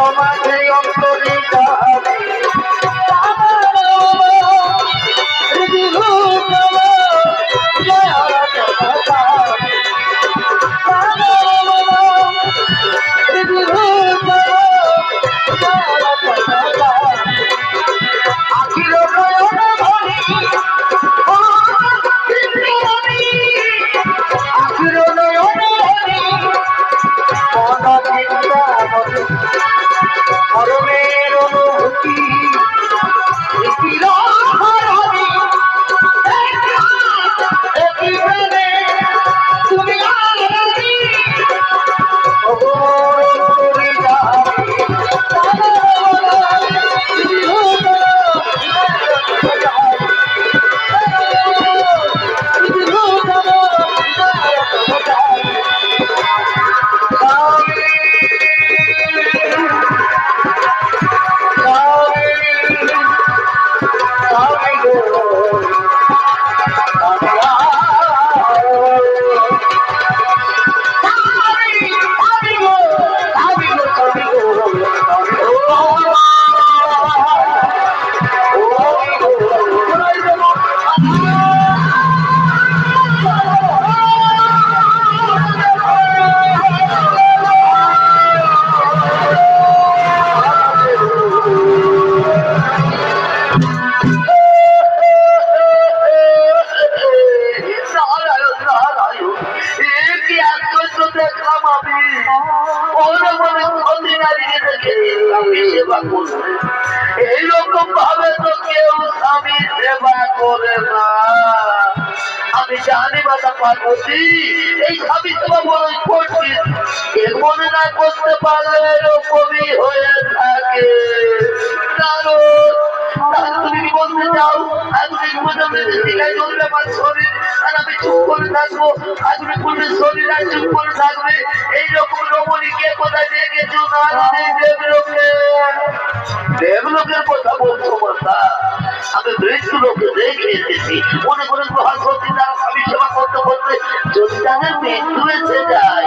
সমাজে অন্ত এইরকম ভাবে তো কেউ আমি সেবা করে না আমি জানি মাতা পার্বতী, এই স্বামী সেবা মনে করছি এর মনে না করতে পারলে এরকমই হয়ে করে থাকব আগুনে করলে শরীর চুপ করে থাকবে। এইরকম রমণীকে কোথায় নিয়ে গেছো না দেবলোকে। দেবলোকের কথা বলছো, মাতা। আমি মৃত্যু লোকে দেখে এসেছি মনে করেন মহাসতী তারা স্বামী সেবা করতে করতে যদি তাদের মৃত্যু এসে যায়।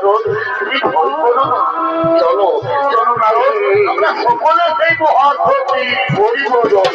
নারদ তুমি ভয় করো চলো চলো নারদ আমরা সকলে সেই মহাসতী পরিবর্তন